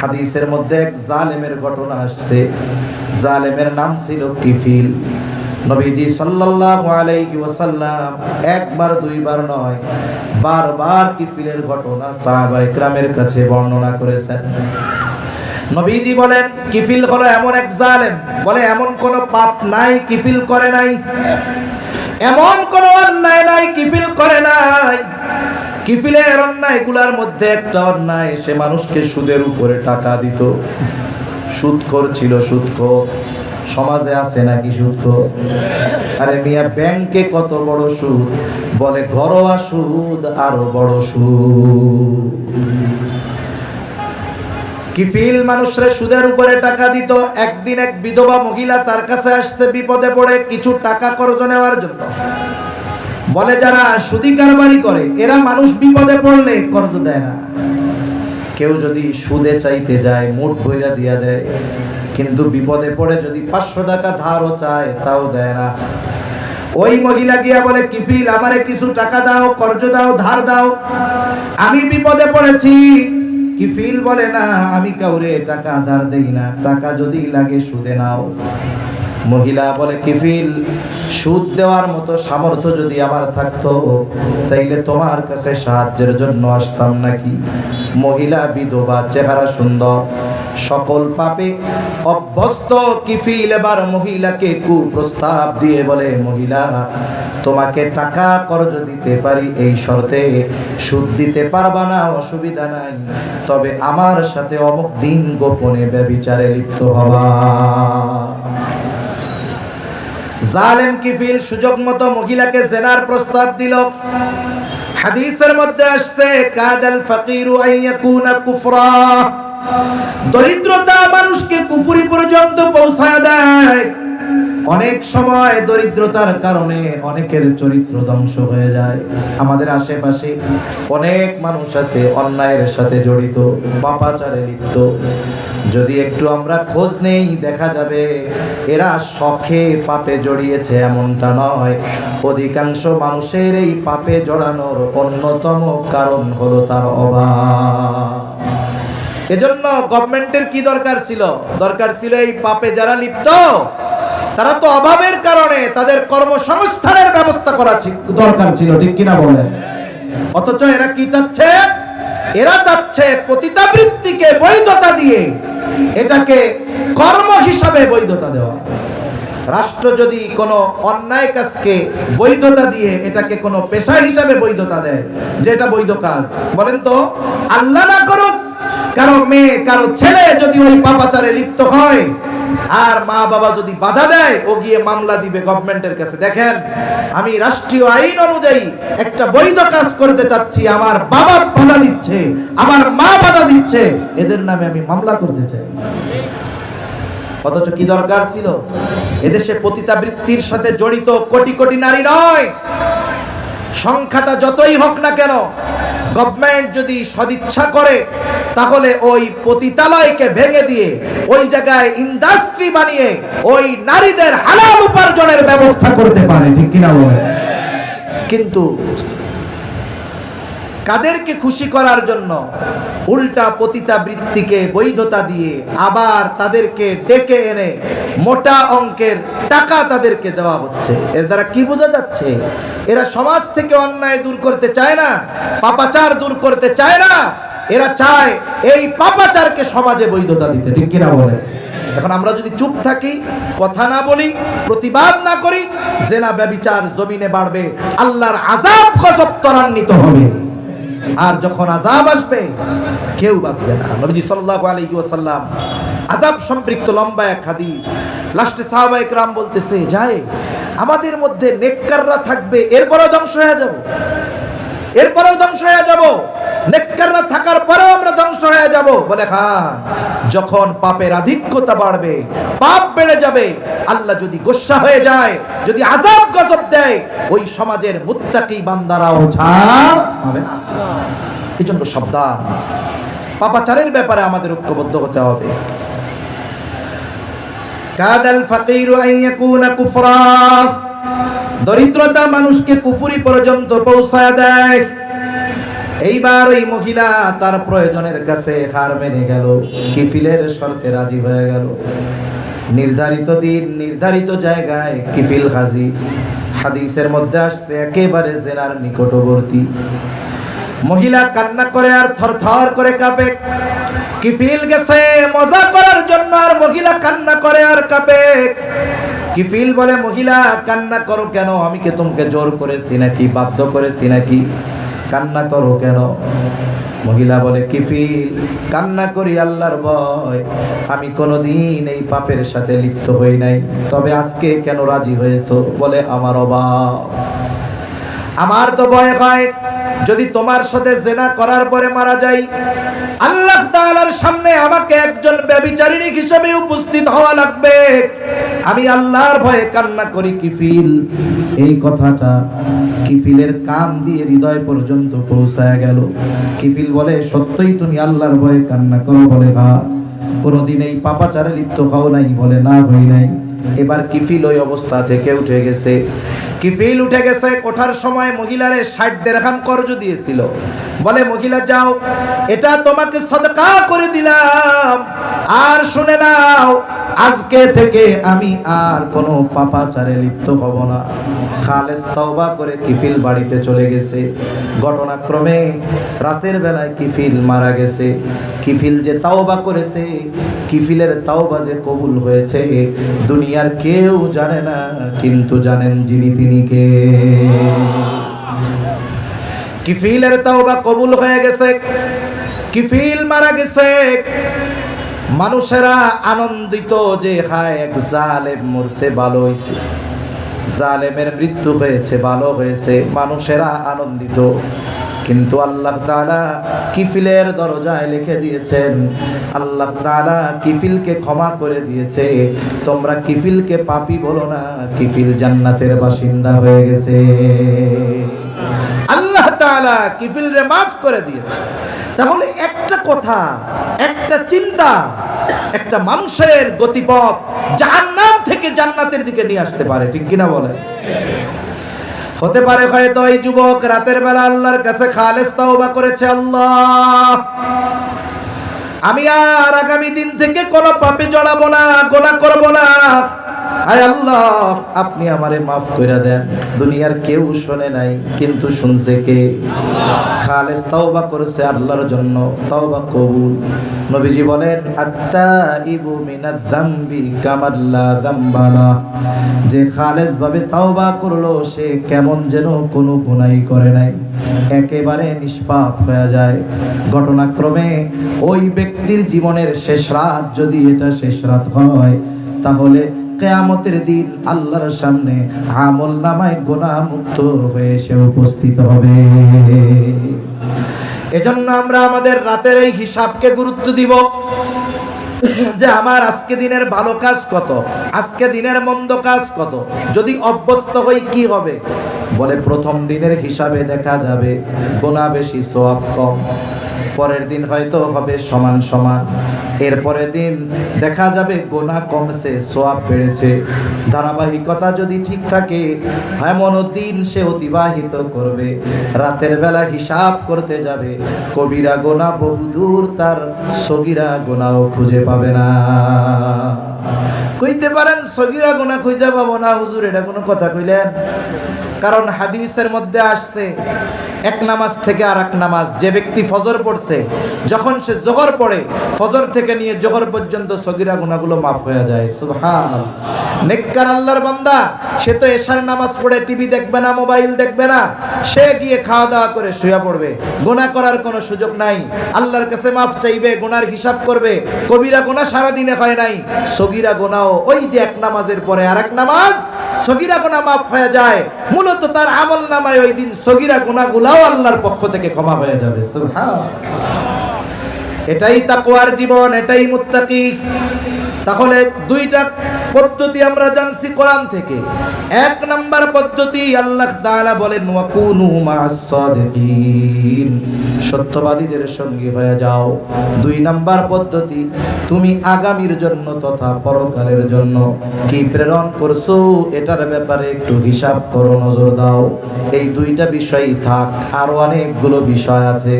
হাদিসের মধ্যে এক জালেমের ঘটনা আসছে। জালেমের নাম ছিল কিফিল। নবীজি সাল্লাল্লাহু আলাইহি ওয়াসাল্লাম একবার, দুইবার নয়, বারবার কিফিলের ঘটনা সাহাবা ইকরামের কাছে বর্ণনা করেছেন। নবীজি বলেন, কিফিল হলো এমন এক জালেম। বলে, এমন কোন পাপ নাই, কিফিল করে নাই। এমন কোন অন্যায় নাই, কিফিল করে নাই। কিফিলের অন্যায়গুলোর মধ্যে একটা অন্যায়, সে মানুষকে সুদের উপরে টাকা দিত। সুদখোর ছিল সুদখোর সমাজে আছে নাকি সুদখোর আরে মিয়া, ব্যাংকে কত বড় সুদ? বলে ঘরোয়া সুদ আরও বড় সুদ। কিফিল মানুষরা সুদের উপরে টাকা দিত। একদিন এক বিধবা মহিলা তার কাছে আসছে বিপদে পড়ে কিছু টাকা কর্জ নেওয়ার জন্য। বলে যারা সুদি কারবারি করে, এরা মানুষ বিপদে পড়লে কর্জ দেয় না। কেউ যদি সুদে চাইতে যায় মুঠ বইরা দিয়া দেয়। কিন্তু বিপদে পড়ে যদি পাঁচশো টাকা ধারও চায়, তাও দেয় না। ওই মহিলা গিয়া বলে, কিফিল, আমারে কিছু টাকা দাও, কর্জ দাও, ধার দাও। আমি বিপদে পড়েছি। কিফিল বলে, না, আমি কাউরে টাকা ধার দেই না। টাকা যদি লাগে সুদে নাও। মহিলা বলে, কিফিল সুদ দেওয়ার মতো সামর্থ্য যদি আমার থাকতো, তাইলে তোমার কাছে সাহায্যের জন্য আসতাম নাকি? মহিলা, বিধবা, চেহারা সুন্দর, সকল পাপে অভ্যস্ত কিফিল এবার মহিলাকে কুপ্রস্তাব দিয়ে বলে, মহিলা, তোমাকে টাকা কর্জ দিতে পারি এই শর্তে, সুদ দিতে পারবা না, অসুবিধা নাই। তবে আমার সাথে অমুক দিন গোপনে ব্যবিচারে লিপ্ত হবা। জালেম কিফিল সুযোগ মতো মহিলাকে জেনার প্রস্তাব দিল। হাদিসের মধ্যে আসছে, কাদাল ফাকিরু আইয়াকুনা কুফরা। দরিদ্রতা মানুষকে কুফুরি পর্যন্ত পৌঁছায় দেয়। অনেক সময় দরিদ্রতার কারণে অনেকের চরিত্র ধ্বংস হয়ে যায়। আমাদের আশেপাশে অনেক মানুষ আছে, অন্যায়ের সাথে জড়িত, পাপাচারে লিপ্ত। যদি একটু আমরা খোঁজ নেই, দেখা যাবে এরা শখে পাপে জড়িয়েছে, এমনটা নয়। অধিকাংশ মানুষের এই পাপে জড়ানোর অন্যতম কারণ হলো তার অভাব। এজন্য গভর্নমেন্টের কি দরকার ছিল? দরকার ছিল এই পাপে যারা লিপ্ত তারা তো অভাবের কারণে তাদের কর্মসংস্থানের ব্যবস্থা করা দরকার ছিল, ঠিক কিনা বলেন? অথচ এরা কি চাচ্ছে? এরা চাচ্ছে পতিতাবৃত্তিকে বৈধতা দিয়ে এটাকে কর্ম হিসাবে বৈধতা দেওয়া। রাষ্ট্র যদি কোনো অন্যায় কাজকে বৈধতা দিয়ে এটাকে কোনো পেশা হিসাবে বৈধতা দেয়, যে এটা বৈধ কাজ, বলেন তো? আল্লাহ না করুক, কারও মেয়ে, কারও ছেলে যদি ওই পাপাচারে লিপ্ত হয় আর মা বাবা যদি বাধা দেয়, ও গিয়ে মামলা দিবে গভর্নমেন্টের কাছে। দেখেন, আমি রাষ্ট্রীয় আইন অনুযায়ী একটা বৈধ কাজ করতে চাচ্ছি, আমার বাবা বাধা দিচ্ছে, আমার মা বাধা দিচ্ছে, এদের নামে আমি মামলা করতে চাই। অথচ কি দরকার ছিল? এদেশে পতিতাবৃত্তির সাথে জড়িত কোটি কোটি নারী নয়। সংখ্যাটা যতই হোক না কেন গভর্নমেন্ট যদি সদিচ্ছা করে, তাহলে ওই পতিতালয়কে ভেঙে দিয়ে, ওই জায়গায় ইন্ডাস্ট্রি বানিয়ে, ওই নারীদের হালাল উপার্জনের ব্যবস্থা করতে পারে, ঠিক কিনা বলে কিন্তু কাদেরকে খুশি করার জন্য উল্টা পতিতাবৃত্তিকে বৈধতা দিয়ে আবার তাদেরকে ডেকে এনে মোটা অঙ্কের টাকা তাদেরকে দেওয়া হচ্ছে। এর দ্বারা কি বোঝা যাচ্ছে? এরা সমাজ থেকে অন্যায় দূর করতে চায় না, পাপাচার দূর করতে চায় না, এরা চায় এই পাপাচারকে সমাজে বৈধতা দিতে। ঠিক কিনা বলে এখন আমরা যদি চুপ থাকি, কথা না বলি, প্রতিবাদ না করি, জেনা ব্যবিচার জমিনে বাড়বে, আল্লাহর আজাব গজব ত্বরান্বিত হবে। আর যখন আজাব আসবে, কেউ বাঁচবে না। নবীজি সাল্লাহ আলহি ওয়াসাল্লাম আজাব সম্পৃক্ত লম্বা এক হাদিস। লাস্টে সাহাবা একরাম বলতেছে যায় আমাদের মধ্যে নেককাররা থাকবে, এরপরেও ধ্বংস হয়ে যাব। এরপরেও ধ্বংস হয়ে যাব। নেককাররা থাকার পরেও আমরা ধ্বংস হয়ে যাব। বলে হ্যাঁ যখন পাপের আধিক্যতা বাড়বে, পাপ বেড়ে যাবে, আল্লাহ যদি গোসা হয়ে যায়, যদি আজাব গজব দেয়, ওই সমাজের মুত্তাকি বান্দারাও ছাড় হবে না। জন্য সাবধান। পাপাচারের ব্যাপারে আমাদের ঐক্যবদ্ধ হতে হবে। দরিদ্রতা মানুষকে কুফুরি পর্যন্ত পৌঁছায় দেয়। এইবার ওই মহিলা তার প্রয়োজনের কাছে হার মেনে গেল। কিফিলের শর্তে রাজি হয়ে গেল। নির্ধারিত দিন, নির্ধারিত জায়গায় কিফিল হাজি হাদিসের মধ্যে আসছে, একেবারে জেনার নিকটবর্তী। মহিলা কান্না করে আর থরথর করে কাঁপে। কিফিল গেছে? মজা করার জন্য আর মহিলা কান্না করে আর কাঁপে। কিফিল বলে, মহিলা, কান্না করো কেন? আমি কি তোমাকে জোর করেছি নাকি? বাধ্য করেছি নাকি? কান্না করো কেন? মহিলা বলে কিফিল কান্না করি আল্লাহর ভয়। আমি কোনোদিন এই পাপের সাথে লিপ্ত হই নাই। তবে আজকে কেন রাজি হয়েছো? বলে, আমার অভাব। আমার তো ভয় হয়। যদি তোমার সাথে জেনা করার পরে মারা যাই আল্লাহ তাআলার সামনে আমাকে একজন ব্যভিচারিণী হিসেবে উপস্থিত হওয়া লাগবে। আমি আল্লাহর ভয়ে কান্না করি, কিফিল। এই কথাটা কিফিলের কান দিয়ে হৃদয় পর্যন্ত পৌঁছায় গেল। কিফিল বলে, সত্যই তুমি আল্লাহর ভয়ে কান্না করো বলে হা কোনোদিন এই পাপাচারে লিপ্ত হও নাই বলে, না হই নাই। এবার কিফিল ওই অবস্থা থেকে উঠে গেছে। কিফিল উঠে গেছে? ওঠার সময় মহিলারে ষাট দেড়হাম কর্জ দিয়েছিল। বলে, মহিলা, যাও। এটা তোমাকে সদকা করে দিলাম। আর শুনে নাও, আজকে থেকে আমি আর কোনো পাপাচারে লিপ্ত হব না। খালেস তওবা করে কিফিল বাড়িতে চলে গেছে। ঘটনাক্রমে রাতের বেলায় কিফিল মারা গেছে। কিফিল যে তাওবা করেছে, কিফিলের তাওবা যে কবুল হয়েছে, দুনিয়ার কেউ জানে না, কিন্তু জানেন যিনি তিনি। কে? কিফিলের তাওবা কবুল হয়ে গেছে? কিফিল মারা গেছে? মানুষেরা আনন্দিত যে হায় এক জালেম মরছে, ভালো হইছে। জালেমের মৃত্যু হয়েছে, ভালো হয়েছে। মানুষেরা আনন্দিত। কিন্তু আল্লাহ তাআলা কিফিলের দরজায় লিখে দিয়েছেন, আল্লাহ তাআলা কিফিলকে ক্ষমা করে দিয়েছে, তোমরা কিফিলকে পাপি বলো না, কিফিল জান্নাতের বাসিন্দা হয়ে গেছে। আল্লাহ তাআলা কিফিলরে মাফ করে দিয়েছে। তাহলে একটা কথা, একটা চিন্তা, একটা মানুষের গতিপথ জাহান্নাম থেকে জান্নাতের দিকে নিয়ে আসতে পারে, ঠিক কিনা বলে হতে পারে হয়তো এই যুবক রাতের বেলা আল্লাহর কাছে খালেস তাওবা করেছে, আল্লাহ। আমি আর আগামী দিন থেকে কোনো পাপে জড়াবো না, গোনা করব না। আয় আল্লাহ, আপনি আমারে মাফ করে দেন। দুনিয়ার কেউ শোনে নাই, কিন্তু শুনছে কে? খালেস তাওবা করেছে আল্লাহর জন্য, তাওবা কবুল। নবীজি বলেন, আত্তাইবু মিনাজ যামবি কামাল্লা যামবালা যে খালেস ভাবে তাওবা করল, সে কেমন যেন কোনো গুনাই করে নাই। একেবারে নিষ্পাপ হয়ে যায়। ঘটনাক্রমে ওই ব্যক্তির জীবনের শেষ রাত যদি এটা শেষ রাত হয়, তাহলে কেয়ামতের দিন আল্লাহর সামনে আমল নামায় গোনা মুক্ত হয়ে সে উপস্থিত হবে। এজন্য আমরা আমাদের রাতের এই হিসাবকে গুরুত্ব দিব যে আমার আজকে দিনের ভালো কাজ কত? আজকে দিনের মন্দ কাজ কত? যদি অভ্যস্ত হই কি হবে? বলে প্রথম দিনের হিসাবে দেখা যাবে গোনা বেশি সোয়াব কম। পরের দিন হয়তো হবে সমান সমান। এরপরের দিন দেখা যাবে গোনা কমছে, সোয়াব বেড়েছে। ধারাবাহিকতা যদি ঠিক থাকে এমন দিন সে অতিবাহিত করবে। রাতের বেলা হিসাব করতে যাবে, কবিরা গোনা বহুদূর তার সগিরা গোনাও খুঁজে পাবে না। কইতে পারেন, সগিরা গোনা খুঁজে পাবো না, হুজুর, এটা কোনো কথা কইলেন? কারণ হাদিসের মধ্যে আসছে, এক নামাজ থেকে আর এক নামাজ, যে ব্যক্তি ফজর পড়ছে, যখন সে জোহর পড়ে, ফজর থেকে নিয়ে জোহর পর্যন্ত সগিরা গুনাহগুলো মাফ হয়ে যায় নেককার আল্লাহর বান্দা, সে তো এশার নামাজ পড়ে, টিভি দেখবে না, মোবাইল দেখবে না, সে গিয়ে খাওয়া দাওয়া করে শুয়ে পড়বে। গুনাহ করার কোনো সুযোগ নাই, আল্লাহর কাছে মাফ চাইবে গুনার হিসাব করবে, কবিরা গোনা সারাদিনে হয় নাই, সগিরা গুনাহও ওই যে এক নামাজের পরে আর এক নামাজ সগিরা গুনাহ মাফ হয়ে যায়। মূলত তার আমল নামায় ওই দিন সগিরা গুনাহগুলাও আল্লাহর পক্ষ থেকে ক্ষমা হয়ে যাবে। এটাই তাকওয়ার জীবন, এটাই মুত্তাকি। তাহলে দুইটা পদ্ধতি আমরা জানছি কোরআন থেকে। এক নাম্বার পদ্ধতি আল্লাহ তাআলা বলেন ওয়াকুনু মা'আস সাদিকিন সত্যবাদীদের সঙ্গী হয়ে যাও। দুই নাম্বার পদ্ধতি, তুমি আগামীর জন্য তথা পরকালের জন্য কি প্রেরণ করছ? এটার ব্যাপারে একটু হিসাব করো, নজর দাও। এই দুইটা বিষয়ই থাক, আরও অনেকগুলো বিষয় আছে।